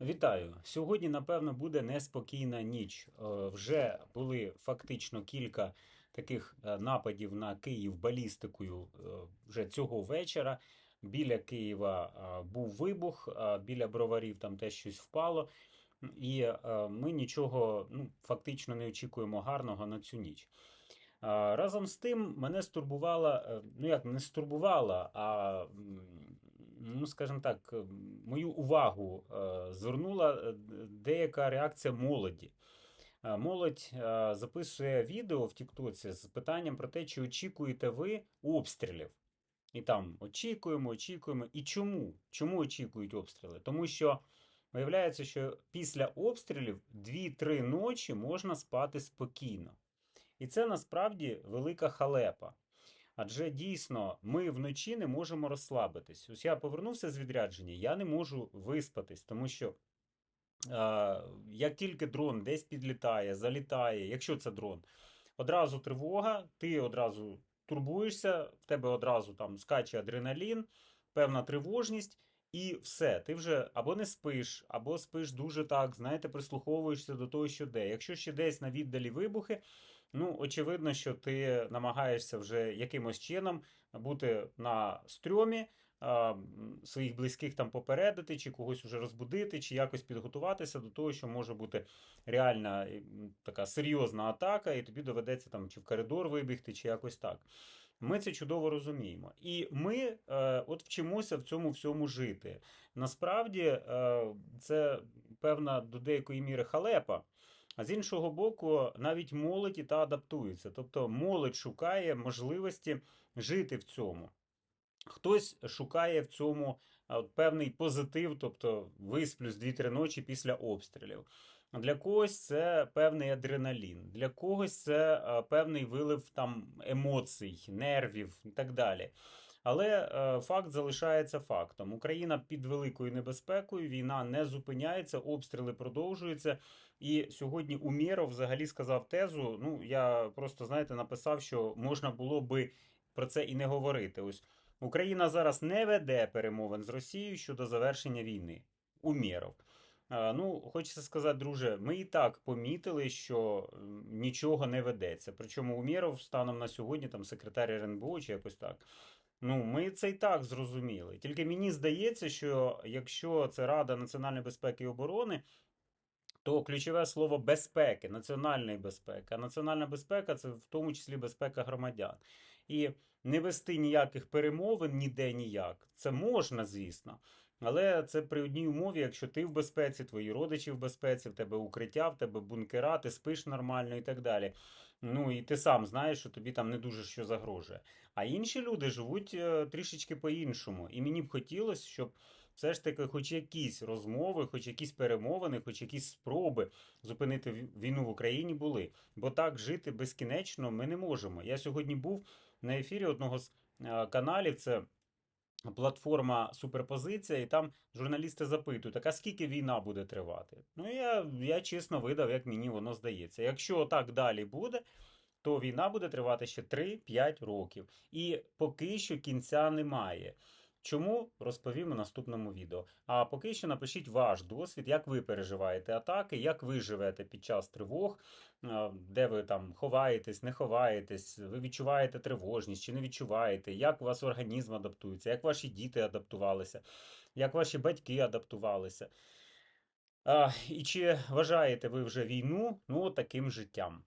Вітаю! Сьогодні, напевно, буде неспокійна ніч. Е, Вже були фактично кілька таких е, нападів на Київ балістикою е, вже цього вечора. Біля Києва був вибух, біля броварів там теж щось впало. І ми нічого ну, фактично не очікуємо гарного на цю ніч. Разом з тим мене стурбувала, ну як не стурбувала, а ну скажімо так, мою увагу е, звернула е, деяка реакція молоді. Е, Молодь записує відео в Тіктоці з питанням про те, чи очікуєте ви обстрілів. І там очікуємо, очікуємо. І чому? Чому очікують обстріли? Тому що виявляється, що після обстрілів 2-3 ночі можна спати спокійно. І це насправді велика халепа. Адже дійсно ми вночі не можемо розслабитись. Ось я повернувся з відрядження, я не можу виспатись, тому що е, як тільки дрон десь підлітає, залітає, якщо це дрон, одразу тривога, ти одразу турбуєшся, в тебе одразу там скаче адреналін, певна тривожність. І все, ти вже або не спиш, або спиш дуже так, знаєте, прислуховуєшся до того, що де. Якщо ще десь на віддалі вибухи, ну, очевидно, що ти намагаєшся вже якимось чином бути на стрьомі, своїх близьких там попередити, чи когось уже розбудити, чи якось підготуватися до того, що може бути реальна така серйозна атака, і тобі доведеться там чи в коридор вибігти, чи якось так. Ми це чудово розуміємо. І ми е, от вчимося в цьому всьому жити. Насправді, е, це певна до деякої міри халепа. А з іншого боку, навіть молодь і та адаптується. Тобто молодь шукає можливості жити в цьому. Хтось шукає в цьому от, певний позитив, тобто висплюсь 2-3 ночі після обстрілів. Для когось це певний адреналін, для когось це певний вилив там емоцій, нервів і так далі. Але е, факт залишається фактом. Україна під великою небезпекою, війна не зупиняється, обстріли продовжуються. І сьогодні Умєров взагалі сказав тезу. Ну, я просто, знаєте, написав, що можна було би про це і не говорити. Ось Україна зараз не веде перемовин з Росією щодо завершення війни. Умєров. А, Ну, хочеться сказати, друже, ми і так помітили, що нічого не ведеться. Причому Умєров станом на сьогодні, там секретар РНБО чи якось так. Ну, ми це і так зрозуміли. Тільки мені здається, що якщо це Рада національної безпеки і оборони, то ключове слово безпеки, національної безпеки. А національна безпека це в тому числі безпека громадян. І не вести ніяких перемовин ніде ніяк. Це можна, звісно. Але це при одній умові, якщо ти в безпеці, твої родичі в безпеці, в тебе укриття, в тебе бункера, ти спиш нормально і так далі. Ну і ти сам знаєш, що тобі там не дуже що загрожує. А інші люди живуть е, трішечки по-іншому. І мені б хотілося, щоб все ж таки, хоч якісь розмови, хоч якісь перемовини, хоч якісь спроби зупинити війну в Україні були. Бо так жити безкінечно ми не можемо. Я сьогодні був на ефірі одного з е, каналів. Це платформа Суперпозиція, і там журналісти запитують, а скільки війна буде тривати? Ну, я, я чесно видав, як мені воно здається. Якщо так далі буде, то війна буде тривати ще 3-5 років. І поки що кінця немає. Чому розповім у наступному відео. А поки що напишіть ваш досвід, як ви переживаєте атаки, як ви живете під час тривог, де ви там ховаєтесь, не ховаєтесь, ви відчуваєте тривожність чи не відчуваєте, як у вас організм адаптується, як ваші діти адаптувалися, як ваші батьки адаптувалися. А, і чи вважаєте ви вже війну ну, таким життям?